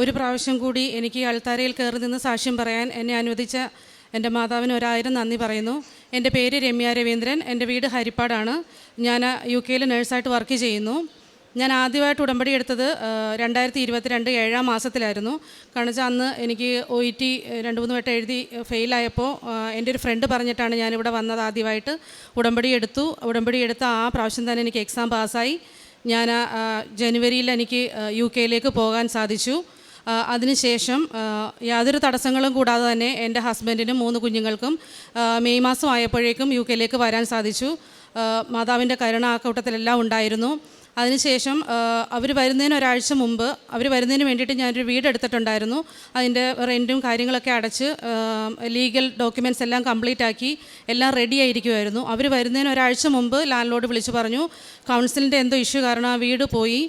ഒരു പ്രാവശ്യം കൂടി എനിക്ക് അൾത്താരയിൽ കയറി നിന്ന് സാക്ഷ്യം പറയാൻ എന്നെ അനുവദിച്ച എന്റെ മാതാവിന് ഒരായിരം നന്ദി പറയുന്നു. എന്റെ പേര് രമ്യ രവീന്ദ്രൻ. എന്റെ വീട് ഹരിപ്പാടാണ്. ഞാൻ യു കെയിൽ നേഴ്സായിട്ട് വർക്ക് ചെയ്യുന്നു. ഞാൻ ആദ്യമായിട്ട് ഉടമ്പടി എടുത്തത് രണ്ടായിരത്തി ഇരുപത്തിരണ്ട് ഏഴാം മാസത്തിലായിരുന്നു. കാരണം വെച്ചാൽ അന്ന് എനിക്ക് ഒ ഇ ടി രണ്ട് മൂന്ന് വട്ടം എഴുതി ഫെയിലായപ്പോൾ എന്റെ ഒരു ഫ്രണ്ട് പറഞ്ഞിട്ടാണ് ഞാനിവിടെ വന്നത് ആദ്യമായിട്ട് ഉടമ്പടി എടുത്തു. ഉടമ്പടി എടുത്ത ആ പ്രാവശ്യം തന്നെ എനിക്ക് എക്സാം പാസ്സായി. ഞാൻ ജനുവരിയിൽ എനിക്ക് യു കെയിലേക്ക് പോകാൻ സാധിച്ചു. അതിനുശേഷം യാതൊരു തടസ്സങ്ങളും കൂടാതെ തന്നെ എന്റെ ഹസ്ബൻഡിനും മൂന്ന് കുഞ്ഞുങ്ങൾക്കും മെയ് മാസം ആയപ്പോഴേക്കും യു കെയിലേക്ക് വരാൻ സാധിച്ചു. മാതാവിന്റെ കരുണ ആ കൂട്ടത്തിലെല്ലാം ഉണ്ടായിരുന്നു. അതിനുശേഷം അവർ വരുന്നതിന് ഒരാഴ്ച മുമ്പ് അവർ വരുന്നതിന് വേണ്ടിയിട്ട് ഞാനൊരു വീട് എടുത്തിട്ടുണ്ടായിരുന്നു. അതിന്റെ റെന്റും കാര്യങ്ങളൊക്കെ അടച്ച് ലീഗൽ ഡോക്യുമെന്റ്സ് എല്ലാം കംപ്ലീറ്റ് ആക്കി എല്ലാം റെഡി ആയിരിക്കുമായിരുന്നു അവർ വരുന്നതിന് ഒരാഴ്ച മുമ്പ് ലാൻഡ് ലോഡ് വിളിച്ച് പറഞ്ഞു കൗൺസിലിന്റെ എന്തോ ഇഷ്യൂ കാരണം ആ വീട് പോയി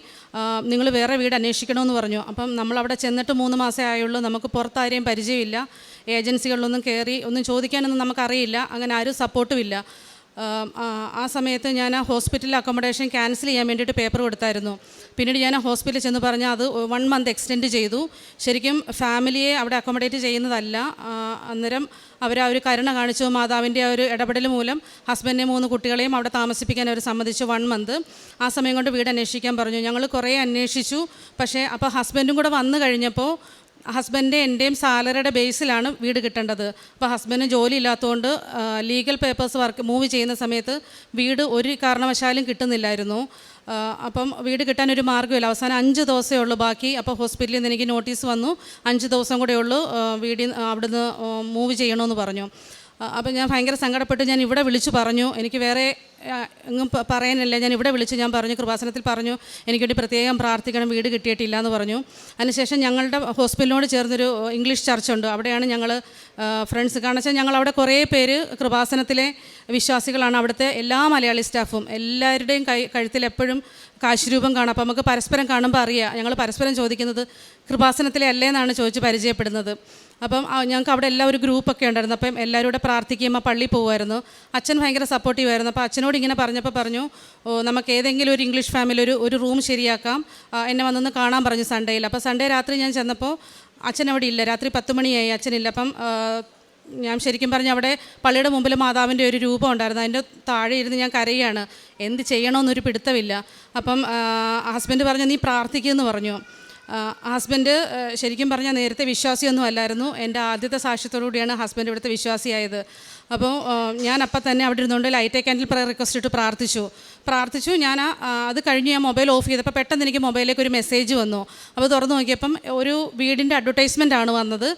നിങ്ങൾ വേറെ വീട് അന്വേഷിക്കണമെന്ന് പറഞ്ഞു. അപ്പം നമ്മളവിടെ ചെന്നിട്ട് മൂന്ന് മാസമേ ആയുള്ളൂ നമുക്ക് പുറത്താരെയും പരിചയമില്ല. ഏജൻസികളിലൊന്നും കയറി ഒന്നും ചോദിക്കാനൊന്നും നമുക്കറിയില്ല. അങ്ങനെ ആരും സപ്പോർട്ടുമില്ല ആം, സമയത്ത് ഞാൻ ആ ഹോസ്പിറ്റലിൽ അക്കോമഡേഷൻ ക്യാൻസൽ ചെയ്യാൻ വേണ്ടിയിട്ട് പേപ്പർ കൊടുത്തായിരുന്നു. പിന്നീട് ഞാൻ ഹോസ്പിറ്റലിൽ ചെന്ന് പറഞ്ഞാൽ അത് വൺ മന്ത് എക്സ്റ്റെൻഡ് ചെയ്തു. ശരിക്കും ഫാമിലിയെ അവിടെ അക്കോമഡേറ്റ് ചെയ്യുന്നതല്ല. അന്നേരം അവർ ആ ഒരു കരുണ കാണിച്ചു. മാതാവിന്റെ ആ ഒരു ഇടപെടൽ മൂലം ഹസ്ബൻഡിനെ മൂന്ന് കുട്ടികളെയും അവിടെ താമസിപ്പിക്കാൻ അവർ സമ്മതിച്ചു വൺ മന്ത് ആ സമയം കൊണ്ട് വീട് അന്വേഷിക്കാൻ പറഞ്ഞു. ഞങ്ങൾ കുറേ അന്വേഷിച്ചു. പക്ഷേ അപ്പോൾ ഹസ്ബൻഡും കൂടെ വന്നു കഴിഞ്ഞപ്പോൾ ഹസ്ബൻഡ് എന്റെയും സാലറിയുടെ ബേസിലാണ് വീട് കിട്ടേണ്ടത്. അപ്പോൾ ഹസ്ബൻഡിന് ജോലി ഇല്ലാത്തതുകൊണ്ട് ലീഗൽ പേപ്പേഴ്സ് വർക്ക് മൂവ് ചെയ്യുന്ന സമയത്ത് വീട് ഒരു കാരണവശാലും കിട്ടുന്നില്ലായിരുന്നു. അപ്പം വീട് കിട്ടാൻ ഒരു മാർഗമില്ല. അവസാനം അഞ്ച് ദിവസമേ ഉള്ളൂ ബാക്കി. അപ്പോൾ ഹോസ്പിറ്റലിൽ നിന്ന് എനിക്ക് നോട്ടീസ് വന്നു. അഞ്ച് ദിവസം കൂടെ ഉള്ളൂ വീടിന് അവിടുന്ന് മൂവ് ചെയ്യണമെന്ന് പറഞ്ഞു. ആ, അപ്പം ഞാൻ ഭയങ്കര സങ്കടപ്പെട്ട് ഞാൻ ഇവിടെ വിളിച്ചു പറഞ്ഞു. എനിക്ക് വേറെ എങ്ങും പറയാനല്ല പറയാനില്ല. ഞാൻ ഇവിടെ വിളിച്ച് ഞാൻ പറഞ്ഞു കൃപാസനത്തിൽ പറഞ്ഞു എനിക്ക് വേണ്ടി പ്രത്യേകം പ്രാർത്ഥിക്കണം വീട് കിട്ടിയിട്ടില്ല എന്ന് പറഞ്ഞു. അതിനുശേഷം ഞങ്ങളുടെ ഹോസ്പിറ്റലിനോട് ചേർന്നൊരു ഇംഗ്ലീഷ് ചർച്ചുണ്ട്. അവിടെയാണ് ഞങ്ങൾ ഫ്രണ്ട്സ് കാരണം വെച്ചാൽ ഞങ്ങൾ അവിടെ കുറേ പേര് കൃപാസനത്തിലെ വിശ്വാസികളാണ്. അവിടുത്തെ എല്ലാ മലയാളി സ്റ്റാഫും എല്ലാവരുടെയും കൈ കഴുത്തിൽ എപ്പോഴും കാശുരൂപം കാണാം. അപ്പോൾ നമുക്ക് പരസ്പരം കാണുമ്പോൾ അറിയാം. ഞങ്ങൾ പരസ്പരം ചോദിക്കുന്നത് കൃപാസനത്തിലെ അല്ലേ എന്നാണ് ചോദിച്ച് പരിചയപ്പെടുന്നത്. അപ്പം ഞങ്ങൾക്ക് അവിടെ എല്ലാ ഒരു ഗ്രൂപ്പൊക്കെ ഉണ്ടായിരുന്നു. അപ്പം എല്ലാവരും കൂടെ പ്രാർത്ഥിക്കുകയും ആ പള്ളി പോകുമായിരുന്നു അച്ഛൻ ഭയങ്കര സപ്പോർട്ടീവ് ആയിരുന്നു. അപ്പോൾ അച്ഛനോട് ഇങ്ങനെ പറഞ്ഞപ്പോൾ പറഞ്ഞു നമുക്ക് ഏതെങ്കിലും ഒരു ഇംഗ്ലീഷ് ഫാമിലി ഒരു ഒരു റൂം ശരിയാക്കാം. എന്നെ വന്നൊന്ന് കാണാൻ പറഞ്ഞു സൺഡേയിൽ അപ്പോൾ സൺഡേ രാത്രി ഞാൻ ചെന്നപ്പോൾ അച്ഛൻ അവിടെ ഇല്ല. രാത്രി പത്ത് മണിയായി. അച്ഛനില്ല. അപ്പം ഞാൻ ശരിക്കും പറഞ്ഞ അവിടെ പള്ളിയുടെ മുമ്പിൽ മാതാവിന്റെ ഒരു രൂപം ഉണ്ടായിരുന്നു. അതിന്റെ താഴെ ഇരുന്ന് ഞാൻ കരയാണ്. എന്ത് ചെയ്യണമെന്നൊരു പിടുത്തമില്ല. അപ്പം ഹസ്ബൻഡ് പറഞ്ഞു നീ പ്രാർത്ഥിക്കുമെന്ന് പറഞ്ഞു. ഹസ്ബൻഡ് ശരിക്കും പറഞ്ഞാൽ നേരത്തെ വിശ്വാസിയൊന്നും അല്ലായിരുന്നു. എന്റെ ആദ്യത്തെ സാക്ഷ്യത്തോടു കൂടിയാണ് ഹസ്ബൻഡ് ഇവിടുത്തെ വിശ്വാസിയായത്. അപ്പോൾ ഞാൻ അപ്പം തന്നെ അവിടെ ഇരുന്നുകൊണ്ട് ലൈറ്റ് ക്യാൻഡിൽ പ്രയർ റിക്വസ്റ്റ് ഇട്ട് പ്രാർത്ഥിച്ചു. പ്രാർത്ഥിച്ചു. ഞാൻ അത് കഴിഞ്ഞ് ഞാൻ മൊബൈൽ ഓഫ് ചെയ്തപ്പോൾ പെട്ടെന്ന് എനിക്ക് മൊബൈലിലേക്ക് ഒരു മെസ്സേജ് വന്നു. അപ്പോൾ തുറന്നു നോക്കിയപ്പം ഒരു വീടിന്റെ അഡ്വർടൈസ്മെന്റ് ആണ് വന്നത്.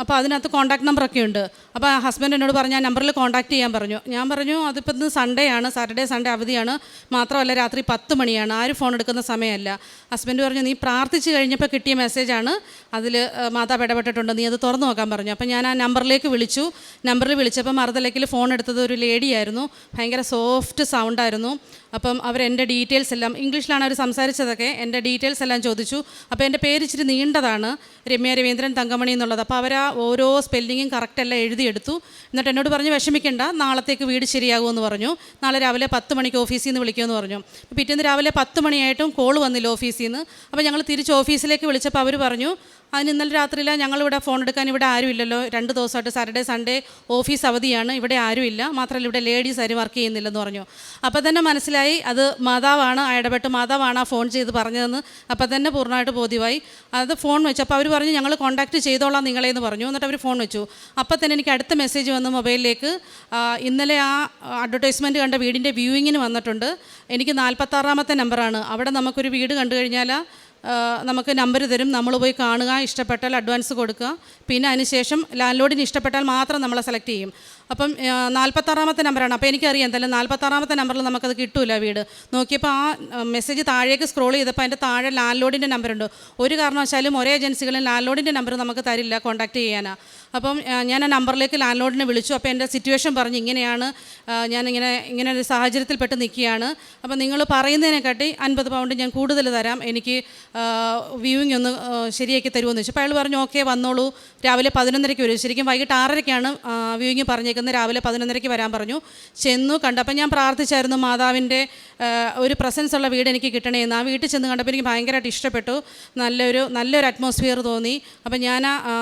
അപ്പോൾ അതിനകത്ത് കോൺടാക്ട് നമ്പറൊക്കെ ഉണ്ട് അപ്പോൾ ഹസ്ബൻഡ് എന്നോട് പറഞ്ഞു ആ നമ്പറിൽ കോൺടാക്ട് ചെയ്യാൻ പറഞ്ഞു. ഞാൻ പറഞ്ഞു അതിപ്പോൾ ഇന്ന് സൺഡേ ആണ് സാറ്റർഡേ സൺഡേ അവധിയാണ്. മാത്രമല്ല രാത്രി പത്ത് മണിയാണ്. ആരും ഫോൺ എടുക്കുന്ന സമയമല്ല. ഹസ്ബൻഡ് പറഞ്ഞു നീ പ്രാർത്ഥിച്ച് കഴിഞ്ഞപ്പോൾ കിട്ടിയ മെസ്സേജാണ് അതിൽ മാതാവ് ഇടപെട്ടിട്ടുണ്ട്. നീ അത് തുറന്നു നോക്കാൻ പറഞ്ഞു. അപ്പോൾ ഞാൻ ആ നമ്പറിലേക്ക് വിളിച്ചു. നമ്പറിൽ വിളിച്ചപ്പോൾ മറുതലക്കിൽ ഫോൺ എടുത്തത് ഒരു ലേഡിയായിരുന്നു ഭയങ്കര സോഫ്റ്റ് സൗണ്ടായിരുന്നു അപ്പം അവർ എന്റെ ഡീറ്റെയിൽസ് എല്ലാം ഇംഗ്ലീഷിലാണ് അവർ സംസാരിച്ചതൊക്കെ എന്റെ ഡീറ്റെയിൽസ് എല്ലാം ചോദിച്ചു. അപ്പോൾ എന്റെ പേര് ഇച്ചിരി നീണ്ടതാണ് രമ്യ രവീന്ദ്രൻ തങ്കമണി എന്നുള്ളത്. അപ്പോൾ അവർ ആ ഓരോ സ്പെല്ലിങ്ങും കറക്റ്റ് എല്ലാം എഴുതിയെടുത്തു. എന്നിട്ട് എന്നോട് പറഞ്ഞു വിഷമിക്കേണ്ട നാളത്തേക്ക് വീട് ശരിയാകുമെന്ന് പറഞ്ഞു. നാളെ രാവിലെ പത്ത് മണിക്ക് ഓഫീസിൽ നിന്ന് വിളിക്കുമെന്ന് പറഞ്ഞു. പിറ്റേന്ന് രാവിലെ പത്ത് മണിയായിട്ടും കോൾ വന്നില്ല ഓഫീസിൽ നിന്ന്. അപ്പോൾ ഞങ്ങൾ തിരിച്ച് ഓഫീസിലേക്ക് വിളിച്ചപ്പോൾ അവർ പറഞ്ഞു അതിന് ഇന്നലെ രാത്രിയിൽ ഞങ്ങളിവിടെ ഫോൺ എടുക്കാൻ ഇവിടെ ആരുമില്ലല്ലോ. രണ്ട് ദിവസമായിട്ട് സാറ്റർഡേ സൺഡേ ഓഫീസ് അവധിയാണ്. ഇവിടെ ആരുമില്ല. മാത്രമല്ല ഇവിടെ ലേഡീസ് ആരും വർക്ക് ചെയ്യുന്നില്ലെന്ന് പറഞ്ഞു. അപ്പോൾ തന്നെ മനസ്സിലായി അത് മാതാവാണ് ഇടപെട്ട് മാതാവാണ് ആ ഫോൺ ചെയ്ത് പറഞ്ഞതെന്ന്. അപ്പോൾ തന്നെ പൂർണമായിട്ട് ബോധ്യമായി. അത് ഫോൺ വെച്ചു അപ്പോൾ അവർ പറഞ്ഞു ഞങ്ങൾ കോൺടാക്ട് ചെയ്തോളാം നിങ്ങളെ എന്ന് പറഞ്ഞു. എന്നിട്ട് അവർ ഫോൺ വെച്ചു. അപ്പോൾ തന്നെ എനിക്ക് അടുത്ത മെസ്സേജ് വന്ന് മൊബൈലിലേക്ക് ഇന്നലെ ആ അഡ്വർടൈസ്മെന്റ് കണ്ട വീടിന്റെ വ്യൂയിങ്ങിന് വന്നിട്ടുണ്ട്. എനിക്ക് നാൽപ്പത്താറാമത്തെ നമ്പറാണ് അവിടെ നമുക്കൊരു വീട് കണ്ടു കഴിഞ്ഞാൽ നമുക്ക് നമ്പർ തരും. നമ്മൾ പോയി കാണുക. ഇഷ്ടപ്പെട്ടാൽ അഡ്വാൻസ് കൊടുക്കുക. പിന്നെ അതിനുശേഷം ലാൻഡ് ലോഡിന് ഇഷ്ടപ്പെട്ടാൽ മാത്രം നമ്മളെ സെലക്ട് ചെയ്യും. അപ്പം നാൽപ്പത്താറാമത്തെ നമ്പറാണ്. അപ്പോൾ എനിക്കറിയാം എന്തായാലും നാൽപ്പത്താറാമത്തെ നമ്പറിൽ നമുക്കത് കിട്ടൂല വീട്. നോക്കിയപ്പോൾ ആ മെസ്സേജ് താഴേക്ക് സ്ക്രോൾ ചെയ്തപ്പോൾ അതിന്റെ താഴെ ലാൻഡ് ലോഡിന്റെ നമ്പറുണ്ട്. ഒരു കാരണവശാലും ഒരേ ഏജൻസികളിൽ ലാൻഡ് ലോഡിന്റെ നമ്പർ നമുക്ക് തരില്ല കോൺടാക്റ്റ് ചെയ്യാനാണ് അപ്പം ഞാൻ ആ നമ്പറിലേക്ക് ലാൻഡ് ലോഡിനെ വിളിച്ചു. അപ്പോൾ എന്റെ സിറ്റുവേഷൻ പറഞ്ഞു ഇങ്ങനെയാണ് ഞാനിങ്ങനെ ഇങ്ങനെ ഒരു സാഹചര്യത്തിൽപ്പെട്ട് നിൽക്കുകയാണ്. അപ്പോൾ നിങ്ങൾ പറയുന്നതിനെക്കാട്ടി അൻപത് പൗണ്ട് ഞാൻ കൂടുതൽ തരാം. എനിക്ക് വ്യൂവിങ് ഒന്ന് ശരിയാക്കി തരുമെന്ന് ചോദിച്ചു. അപ്പോൾ അയാൾ പറഞ്ഞു ഓക്കെ വന്നോളൂ. രാവിലെ പതിനൊന്നരയ്ക്ക് വരും. ശരിക്കും വൈകിട്ട് ആറരയ്ക്കാണ് വ്യൂവിങ് പറഞ്ഞേക്കുന്നത്. രാവിലെ പതിനൊന്നരയ്ക്ക് വരാൻ പറഞ്ഞു. ചെന്നു കണ്ടപ്പോൾ ഞാൻ പ്രാർത്ഥിച്ചായിരുന്നു മാതാവിന്റെ ഒരു പ്രസൻസ് ഉള്ള വീട് എനിക്ക് കിട്ടണേന്ന് ആ വീട്ടിൽ ചെന്ന് കണ്ടപ്പോൾ എനിക്ക് ഭയങ്കരമായിട്ട് ഇഷ്ടപ്പെട്ടു. നല്ലൊരു നല്ലൊരു അറ്റ്മോസ്ഫിയർ തോന്നി. അപ്പം ഞാൻ ആ,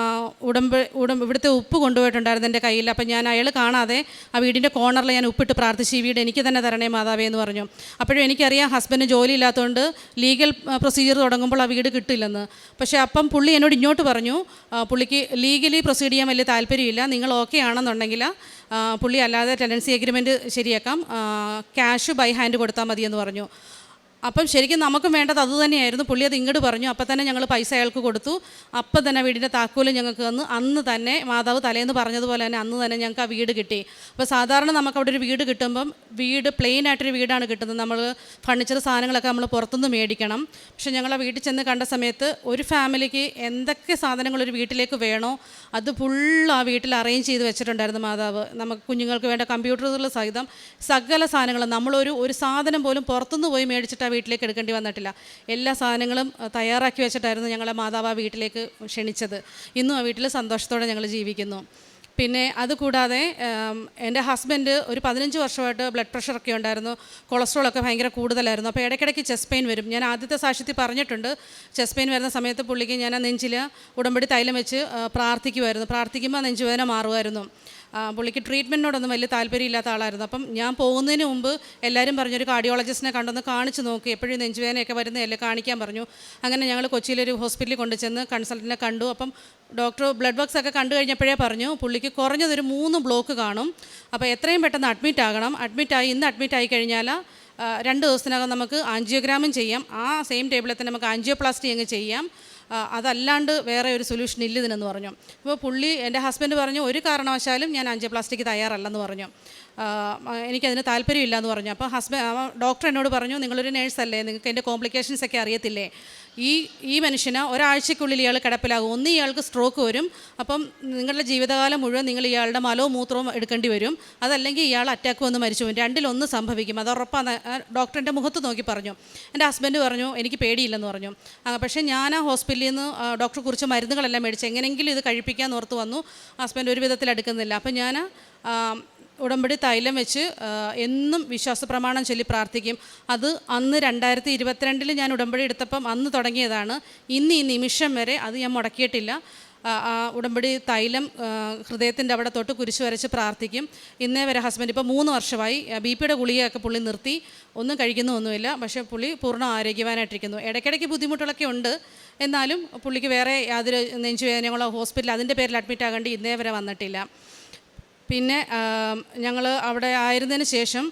ഉടമ്പ് ഉടമ്പ് ഇവിടുത്തെ ഉപ്പ് കൊണ്ടുപോയിട്ടുണ്ടായിരുന്നു എന്റെ കയ്യിൽ. അപ്പം ഞാൻ അയാൾ കാണാതെ ആ വീടിന്റെ കോർണറിൽ ഞാൻ ഉപ്പിട്ട് പ്രാർത്ഥിച്ചു ഈ വീട് എനിക്ക് തന്നെ തരണേ മാതാവേ എന്ന് പറഞ്ഞു. അപ്പോഴും എനിക്കറിയാം ഹസ്ബൻഡ് ജോലി ഇല്ലാത്തതുകൊണ്ട് ലീഗൽ പ്രൊസീജിയർ തുടങ്ങുമ്പോൾ ആ വീട് കിട്ടില്ലെന്ന്. പക്ഷേ അപ്പം പുള്ളി എന്നോട് ഇങ്ങോട്ട് പറഞ്ഞു പുള്ളിക്ക് ലീഗലി പ്രൊസീഡ് ചെയ്യാൻ വലിയ താല്പര്യമില്ല നിങ്ങൾ ഓക്കെ ആണെന്നുണ്ടെങ്കിൽ പുള്ളി അല്ലാതെ ടെൻഡൻസി എഗ്രിമെന്റ് ശരിയാക്കാം ക്യാഷ് ബൈ ഹാൻഡ് കൊടുത്താൽ മതിയെന്ന് പറഞ്ഞു. അപ്പം ശരിക്കും നമുക്കും വേണ്ടത് അതുതന്നെയായിരുന്നു പുള്ളി അത് ഇങ്ങോട്ട് പറഞ്ഞു. അപ്പം തന്നെ ഞങ്ങൾ പൈസ അയാൾക്ക് കൊടുത്തു. അപ്പം തന്നെ വീടിന്റെ താക്കോൽ ഞങ്ങൾക്ക് തന്നു. അന്ന് തന്നെ മാതാവ് തലേന്ന് പറഞ്ഞതുപോലെ തന്നെ അന്ന് തന്നെ ഞങ്ങൾക്ക് ആ വീട് കിട്ടി. അപ്പോൾ സാധാരണ നമുക്ക് അവിടെ ഒരു വീട് കിട്ടുമ്പം വീട് പ്ലെയിൻ ആയിട്ടൊരു വീടാണ് കിട്ടുന്നത്. നമ്മൾ ഫർണിച്ചർ സാധനങ്ങളൊക്കെ നമ്മൾ പുറത്തുനിന്ന് മേടിക്കണം. പക്ഷേ ഞങ്ങൾ ആ വീട്ടിൽ ചെന്ന് കണ്ട സമയത്ത് ഒരു ഫാമിലിക്ക് എന്തൊക്കെ സാധനങ്ങൾ ഒരു വീട്ടിലേക്ക് വേണോ അത് ഫുൾ ആ വീട്ടിൽ അറേഞ്ച് ചെയ്ത് വെച്ചിട്ടുണ്ടായിരുന്നു മാതാവ്. നമുക്ക് കുഞ്ഞുങ്ങൾക്ക് വേണ്ട കമ്പ്യൂട്ടറുകൾ സഹിതം സകല സാധനങ്ങളും നമ്മളൊരു ഒരു സാധനം പോലും പുറത്തുനിന്ന് പോയി മേടിച്ചിട്ട് വീട്ടിലേക്ക് എടുക്കേണ്ടി വന്നിട്ടില്ല. എല്ലാ സാധനങ്ങളും തയ്യാറാക്കി വെച്ചിട്ടായിരുന്നു ഞങ്ങളെ മാതാവ് ആ വീട്ടിലേക്ക് ക്ഷണിച്ചത്. ഇന്നും ആ വീട്ടിൽ സന്തോഷത്തോടെ ഞങ്ങൾ ജീവിക്കുന്നു. പിന്നെ അതുകൂടാതെ എന്റെ ഹസ്ബൻഡ് ഒരു പതിനഞ്ച് വർഷമായിട്ട് ബ്ലഡ് പ്രഷറൊക്കെ ഉണ്ടായിരുന്നു. കൊളസ്ട്രോളൊക്കെ ഭയങ്കര കൂടുതലായിരുന്നു. അപ്പോൾ ഇടയ്ക്കിടയ്ക്ക് ചെസ്റ്റ് പെയിൻ വരും. ഞാൻ ആദ്യത്തെ സാക്ഷ്യത്തിൽ പറഞ്ഞിട്ടുണ്ട് ചെസ്റ്റ് പെയിൻ വരുന്ന സമയത്ത് പുള്ളിക്ക് ഞാൻ ആ നെഞ്ചിൽ ഉടമ്പടി തൈലം വെച്ച് പ്രാർത്ഥിക്കുമായിരുന്നു പ്രാർത്ഥിക്കുമ്പോൾ നെഞ്ചുവേദന മാറുമായിരുന്നു. പുള്ളിക്ക് ട്രീറ്റ്മെന്റിനോടൊന്നും വലിയ താല്പര്യമില്ലാത്ത ആളായിരുന്നു. അപ്പം ഞാൻ പോകുന്നതിന് മുമ്പ് എല്ലാവരും പറഞ്ഞൊരു കാർഡിയോളജിസ്റ്റിനെ കണ്ടൊന്ന് കാണിച്ച് നോക്കി. എപ്പോഴും നെഞ്ചുവേദനയൊക്കെ വരുന്നതല്ലേ കാണിക്കാൻ പറഞ്ഞു. അങ്ങനെ ഞങ്ങൾ കൊച്ചിയിലൊരു ഹോസ്പിറ്റലിൽ കൊണ്ടുചെന്ന് കൺസൾട്ടന്റിനെ കണ്ടു. അപ്പം ഡോക്ടർ ബ്ലഡ് വർക്ക്സ് ഒക്കെ കണ്ടു കഴിഞ്ഞപ്പോഴേ പറഞ്ഞു പുള്ളിക്ക് കുറഞ്ഞതൊരു മൂന്ന് ബ്ലോക്ക് കാണും. അപ്പോൾ എത്രയും പെട്ടെന്ന് അഡ്മിറ്റ് ആകണം. അഡ്മിറ്റായി ഇന്ന് അഡ്മിറ്റ് ആയി കഴിഞ്ഞാൽ രണ്ട് ദിവസത്തിനകം നമുക്ക് ആൻജിയോഗ്രാമും ചെയ്യാം. ആ സെയിം ടേബിളിൽ തന്നെ നമുക്ക് ആൻജിയോപ്ലാസ്റ്റി അങ്ങ് ചെയ്യാം. അതല്ലാണ്ട് വേറെ ഒരു സൊല്യൂഷൻ ഇല്ല ഇതിനെന്ന് പറഞ്ഞു. അപ്പോൾ പുള്ളി എന്റെ ഹസ്ബൻഡ് പറഞ്ഞു ഒരു കാരണവശാലും ഞാൻ ആൻജിയോപ്ലാസ്റ്റിക്ക് തയ്യാറല്ലെന്ന് പറഞ്ഞു. എനിക്കതിന് താല്പര്യമില്ല എന്ന് പറഞ്ഞു. അപ്പോൾ ഹസ്ബൻഡ് ഡോക്ടർ എന്നോട് പറഞ്ഞു നിങ്ങളൊരു നേഴ്സല്ലേ നിങ്ങൾക്ക് എന്റെ കോംപ്ലിക്കേഷൻസ് ഒക്കെ അറിയത്തില്ലേ? ഈ ഈ മനുഷ്യന് ഒരാഴ്ചയ്ക്കുള്ളിൽ ഇയാൾ കിടപ്പിലാകും. ഒന്ന് ഇയാൾക്ക് സ്ട്രോക്ക് വരും. അപ്പം നിങ്ങളുടെ ജീവിതകാലം മുഴുവൻ നിങ്ങൾ ഇയാളുടെ മലവും മൂത്രവും എടുക്കേണ്ടി വരും. അതല്ലെങ്കിൽ ഇയാൾ അറ്റാക്ക് വന്ന് മരിച്ചു പോകും. രണ്ടിലൊന്ന് സംഭവിക്കും. അത് ഉറപ്പാണ് ഡോക്ടറിന്റെ മുഖത്ത് നോക്കി പറഞ്ഞു. എന്റെ ഹസ്ബൻഡ് പറഞ്ഞു എനിക്ക് പേടിയില്ലെന്ന് പറഞ്ഞു. പക്ഷേ ഞാൻ ആ ഹോസ്പിറ്റലിൽ നിന്ന് ആ, ഡോക്ടർ കുറിച്ച് മരുന്നുകളെല്ലാം മേടിച്ച് എങ്ങനെയെങ്കിലും ഇത് കഴിപ്പിക്കാൻ ഓർത്ത് വന്നു. ഹസ്ബൻഡ് ഒരു വിധത്തിൽ എടുക്കുന്നില്ല. അപ്പം ഞാൻ ഉടമ്പടി തൈലം വെച്ച് എന്നും വിശ്വാസ പ്രമാണം ചൊല്ലി പ്രാർത്ഥിക്കും. അത് അന്ന് രണ്ടായിരത്തി ഇരുപത്തിരണ്ടിൽ ഞാൻ ഉടമ്പടി എടുത്തപ്പം അന്ന് തുടങ്ങിയതാണ്. ഇന്ന് ഈ നിമിഷം വരെ അത് ഞാൻ മുടക്കിയിട്ടില്ല. ഉടമ്പടി തൈലം ഹൃദയത്തിന്റെ അവിടെ തൊട്ട് കുരിശ് വരച്ച് പ്രാർത്ഥിക്കും. ഇന്നേ വരെ ഹസ്ബൻഡ് ഇപ്പോൾ മൂന്ന് വർഷമായി. ബി പിയുടെ ഗുളികയൊക്കെ പുള്ളി നിർത്തി. ഒന്നും കഴിക്കുന്നൊന്നുമില്ല. പക്ഷേ പുള്ളി പൂർണ ആരോഗ്യവാനായിട്ടിരിക്കുന്നു. ഇടയ്ക്കിടയ്ക്ക് ബുദ്ധിമുട്ടുകളൊക്കെ ഉണ്ട്. എന്നാലും പുള്ളിക്ക് വേറെ യാതൊരു നെഞ്ചുവേദനകളോ ഹോസ്പിറ്റൽ അതിന്റെ പേരിൽ അഡ്മിറ്റ് ആകേണ്ടി ഇന്നേ വരെ വന്നിട്ടില്ല. പിന്നെ ഞങ്ങൾ അവിടെ ആയിരുന്നതിന് ശേഷം